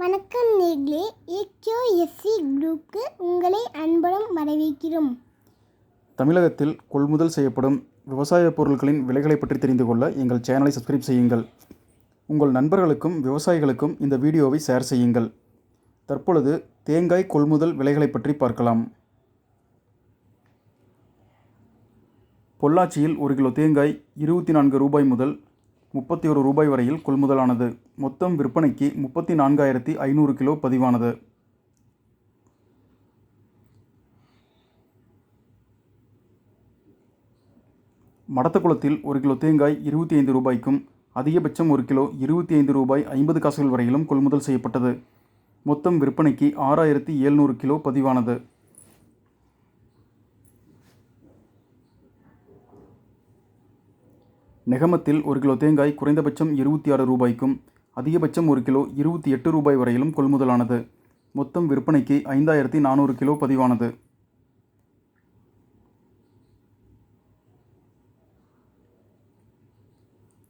வணக்கம் நேர்களே ஏக்யூஎஸ்சி குரூப்க்கு உங்களை அன்புடன் வரவேற்கிறோம். தமிழகத்தில் கொள்முதல் செய்யப்படும் விவசாய பொருட்களின் விலைகளை பற்றி தெரிந்து கொள்ள எங்கள் சேனலை சப்ஸ்கிரைப் செய்யுங்கள். உங்கள் நண்பர்களுக்கும் விவசாயிகளுக்கும் இந்த வீடியோவை ஷேர் செய்யுங்கள். தற்பொழுது தேங்காய் கொள்முதல் விலைகளை பற்றி பார்க்கலாம். பொள்ளாச்சியில் ஒரு கிலோ தேங்காய் இருபத்தி நான்கு ரூபாய் முதல் முப்பத்தி ஒரு ரூபாய் வரையில் கொள்முதலானது. மொத்தம் விற்பனைக்கு முப்பத்தி நான்காயிரத்தி ஐநூறு கிலோ பதிவானது. மடத்தக்குளத்தில் ஒரு கிலோ தேங்காய் இருபத்தி ஐந்து ரூபாய்க்கும் அதிகபட்சம் ஒரு கிலோ இருபத்தி ஐந்து ரூபாய் ஐம்பது காசுகள் வரையிலும் கொள்முதல் செய்யப்பட்டது. மொத்தம் விற்பனைக்கு ஆறாயிரத்தி எழுநூறு கிலோ பதிவானது. நெகமத்தில் ஒரு கிலோ தேங்காய் குறைந்தபட்சம் இருபத்தி ஆறு ரூபாய்க்கும் அதிகபட்சம் ஒரு கிலோ இருபத்தி எட்டு ரூபாய் வரையிலும் கொள்முதலானது. மொத்தம் விற்பனைக்கு ஐந்தாயிரத்தி நானூறு கிலோ பதிவானது.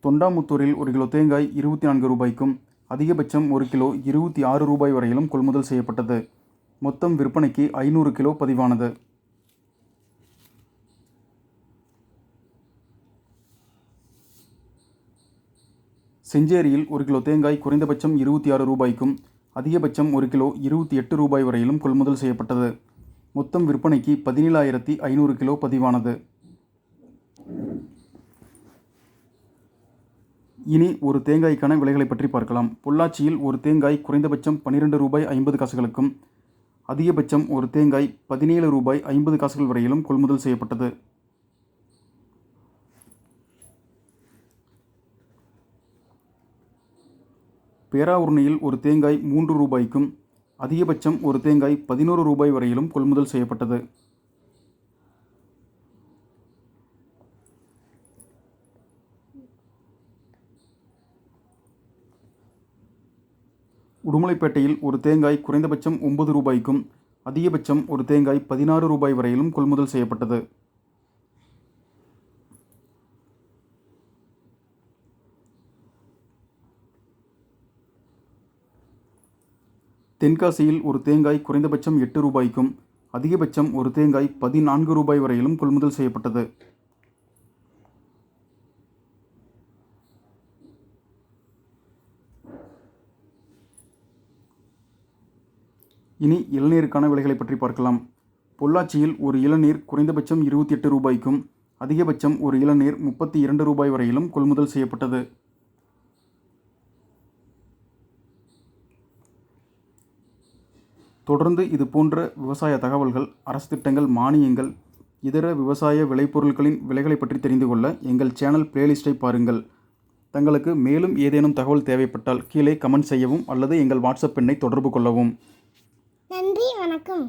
தொண்டாமுத்தூரில் ஒரு கிலோ தேங்காய் இருபத்தி நான்கு ரூபாய்க்கும் அதிகபட்சம் ஒரு கிலோ இருபத்தி ஆறு ரூபாய் வரையிலும் கொள்முதல் செய்யப்பட்டது. மொத்தம் விற்பனைக்கு ஐநூறு கிலோ பதிவானது. செஞ்சேரியில் ஒரு கிலோ தேங்காய் குறைந்தபட்சம் இருபத்தி ஆறு ரூபாய்க்கும் அதிகபட்சம் ஒரு கிலோ இருபத்தி எட்டு ரூபாய் வரையிலும் கொள்முதல் செய்யப்பட்டது. மொத்தம் விற்பனைக்கு பதினேழாயிரத்தி ஐநூறு கிலோ பதிவானது. இனி ஒரு தேங்காய்க்கான விலைகளை பற்றி பார்க்கலாம். பொள்ளாச்சியில் ஒரு தேங்காய் குறைந்தபட்சம் பன்னிரெண்டு ரூபாய் ஐம்பது காசுகளுக்கும் அதிகபட்சம் ஒரு தேங்காய் பதினேழு ரூபாய் ஐம்பது காசுகள் வரையிலும் கொள்முதல் செய்யப்பட்டது. பேராவூர்ணியில் ஒரு தேங்காய் மூன்று ரூபாய்க்கும் அதிகபட்சம் ஒரு தேங்காய் பதினோரு ரூபாய் வரையிலும் கொள்முதல் செய்யப்பட்டது. உடுமலைப்பேட்டையில் ஒரு தேங்காய் குறைந்தபட்சம் ஒன்பது ரூபாய்க்கும் அதிகபட்சம் ஒரு தேங்காய் பதினாறு ரூபாய் வரையிலும் கொள்முதல் செய்யப்பட்டது. தென்காசியில் ஒரு தேங்காய் குறைந்தபட்சம் எட்டு ரூபாய்க்கும் அதிகபட்சம் ஒரு தேங்காய் பதினான்கு ரூபாய் வரையிலும் கொள்முதல் செய்யப்பட்டது. இனி இளநீருக்கான விலைகளை பற்றி பார்க்கலாம். பொள்ளாச்சியில் ஒரு இளநீர் குறைந்தபட்சம் இருபத்தி எட்டு ரூபாய்க்கும் அதிகபட்சம் ஒரு இளநீர் முப்பத்தி இரண்டு ரூபாய் வரையிலும் கொள்முதல் செய்யப்பட்டது. தொடர்ந்து இது போன்ற விவசாய தகவல்கள் அரசு திட்டங்கள் மானியங்கள் இதர விவசாய விளைபொருட்களின் விலைகளை பற்றி தெரிந்து கொள்ள எங்கள் சேனல் பிளேலிஸ்ட்டை பாருங்கள். தங்களுக்கு மேலும் ஏதேனும் தகவல் தேவைப்பட்டால் கீழே கமெண்ட் செய்யவும் அல்லது எங்கள் வாட்ஸ்அப் எண்ணை தொடர்பு கொள்ளவும். நன்றி வணக்கம்.